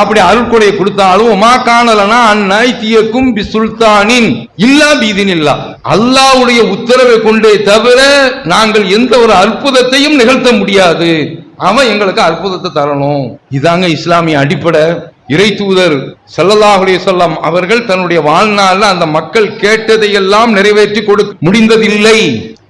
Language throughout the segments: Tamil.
அப்படி அருட்கொடையை கொடுத்தாலும் உமா காணலனா அந்நாய்த்தியக்கும் பி சுல்தானின் இல்லா பீதின் இல்லா அல்லாவுடைய உத்தரவை கொண்டே தவிர நாங்கள் எந்த ஒரு அற்புதத்தையும் நிகழ்த்த முடியாது. அவன் எங்களுக்கு அற்புதத்தை தரணும். இதாங்க இஸ்லாமிய அடிப்படை. இறை தூதர் ஸல்லல்லாஹு சொல்லம் அவர்கள் தன்னுடைய வாழ்நாள்ல அந்த மக்கள் கேட்டதையெல்லாம் நிறைவேற்றி கொடு முடிந்ததில்லை.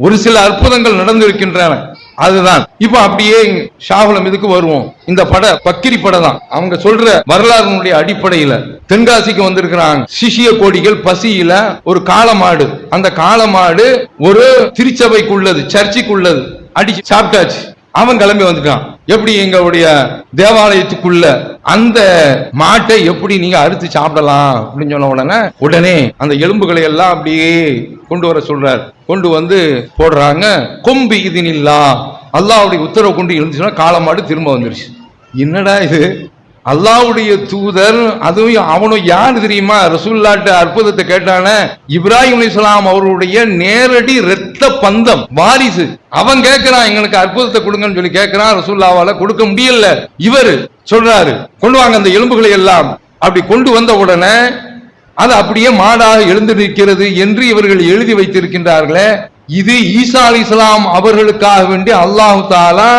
ஒரு சில அற்புதங்கள் நடந்திருக்கின்றன. அதுதான். இப்ப அப்படியே ஷாகுலம் இதுக்கு வருவோம். இந்த பட பக்கிரி படம் தான் அவங்க சொல்ற வரலாறுனுடைய அடிப்படையில. தென்காசிக்கு வந்திருக்கிறாங்க. சிஷிய கோடிகள் பசியில ஒரு காளமாடு. அந்த காளமாடு ஒரு திருச்சபைக்குள்ளது சர்ச்சுக்குள்ளது. அடிச்சு சாப்பிட்டாச்சு. அவன் கிளம்பி வந்துட்டான். எப்படி எங்களுடைய தேவாலயத்துக்குள்ள அந்த மாட்டை எப்படி நீங்க அறுத்து சாப்பிடலாம் அப்படின்னு சொன்ன உடனே உடனே அந்த எலும்புகளை எல்லாம் அப்படியே கொண்டு வர சொல்றார். கொண்டு வந்து போடுறாங்க. கொம்பு இதுனில்லா. அல்லாவுடைய உத்தரவு கொண்டு இருந்துச்சுன்னா காலமாடு திரும்ப வந்துருச்சு. என்னடா இது? அல்லாவுடைய தூதர் அதுவும் அவனும் யார் தெரியுமா? ரசூல்லாட்ட அற்புதத்தை கேட்டான இப்ராஹிம் அலைஹிஸ்ஸலாம் அவருடைய நேரடி இரத்த பந்தம் வாரிசு. அவன் கேட்கிறான் எங்களுக்கு அற்புதத்தை கொடுங்கன்னு சொல்லி கேட்கிறான் ரசூல்லாவால கொடுக்க முடியல. இவர் சொல்றாரு கொண்டு வாங்க அந்த எலும்புகளை எல்லாம். அப்படி கொண்டு வந்த உடனே அது அப்படியே மாடாக எழுந்து நிற்கிறது என்று இவர்கள் எழுதி வைத்திருக்கின்றார்களே. இது ஈசா அலிஸ்லாம் அவர்களுக்காக வேண்டி அல்லாஹு தாலா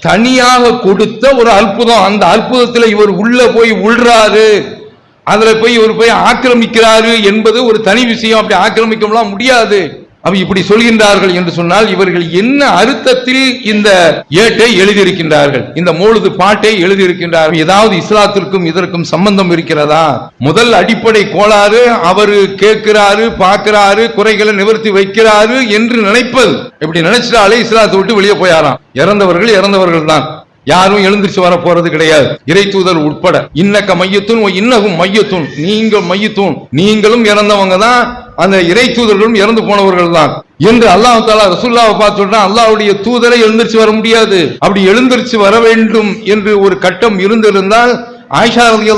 தனியாக கொடுத்த ஒரு அற்புதம். அந்த அற்புதத்தில் இவர் உள்ள போய் உள்றாரு. அதில் போய் இவர் போய் ஆக்கிரமிக்கிறாரு என்பது ஒரு தனி விஷயம். அப்படி ஆக்கிரமிக்கலாம் முடியாது. அப்ப இப்படி சொல்கின்றார்கள் என்று சொன்னால் இவர்கள் என்ன அர்த்தத்தில் இந்த ஏட்டை எழுதியிருக்கின்றார்கள்? இந்த மூலது பாட்டை எழுதியிருக்கின்றார்கள்? ஏதாவது இஸ்லாத்திற்கும் இதற்கும் சம்பந்தம் இருக்கிறதா? முதல் அடிப்படை கோளாறு அவரு கேட்கிறாரு பார்க்கிறாரு குறைகளை நிவர்த்தி வைக்கிறாரு என்று நினைப்பது. இப்படி நினைச்சிட்டாலே இஸ்லாத்தை விட்டு வெளியே போயாராம். இறந்தவர்கள் இறந்தவர்கள் தான் யாரும் எழுந்திரிச்சு வர போறது கிடையாது. இறை தூதர் உட்பட. இன்னக்க மையத்துன் இன்னகும் மையத்துன். நீங்கள் மையத்துன். நீங்களும் இறந்தவங்க தான் அந்த இறை தூதர்களும் இறந்து போனவர்கள் தான். என்று அல்லாஹ் தாலா ரசுல்லாவை பார்த்துட்டா அல்லாவுடைய தூதரை எழுந்திரிச்சு வர முடியாது. அப்படி எழுந்திரிச்சு வர வேண்டும் என்று ஒரு கட்டம் இருந்திருந்தால் ஆயிஷா ரதி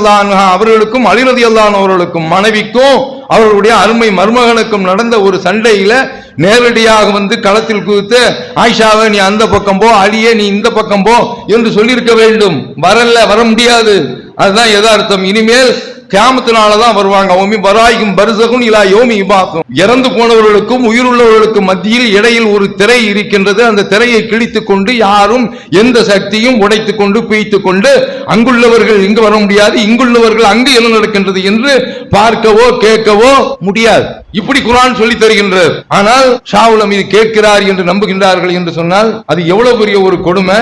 அவர்களுக்கும் அலி ரதி அவர்களுக்கும் மனைவிக்கும் அவர்களுடைய அருமை மருமகனுக்கும் நடந்த ஒரு சண்டையில நேரடியாக வந்து களத்தில் குதித்து ஆயிஷாவை நீ அந்த பக்கம் போ அலியே நீ இந்த பக்கம் போ என்று சொல்லியிருக்க வேண்டும். வரல வர முடியாது. அதுதான் எதார்த்தம் இனிமேல் கியாமத்தினால தான் வருவாங்க. ஓமி வராயும் பரிசகும் இலா யோமி இபாக்கும் இறந்து போனவர்களுக்கும் உயிருள்ளவர்களுக்கும் மத்தியில் இடையில் ஒரு திரை இருக்கின்றது. அந்த திரையை கிழித்து கொண்டு யாரும் எந்த சக்தியும் உடைத்து கொண்டு பிய்த்துக் கொண்டு அங்குள்ளவர்கள் இங்கு வர முடியாது. இங்குள்ளவர்கள் அங்கு என்ன நடக்கின்றது என்று பார்க்கவோ கேட்கவோ முடியாது. இப்படி குரான் சொல்லி தருகின்றது ஆனால் ஷாவுலம் இது கேட்கிறார் என்று நம்புகின்றார்கள் என்று சொன்னால் அது எவ்வளவு பெரிய ஒரு கொடுமை.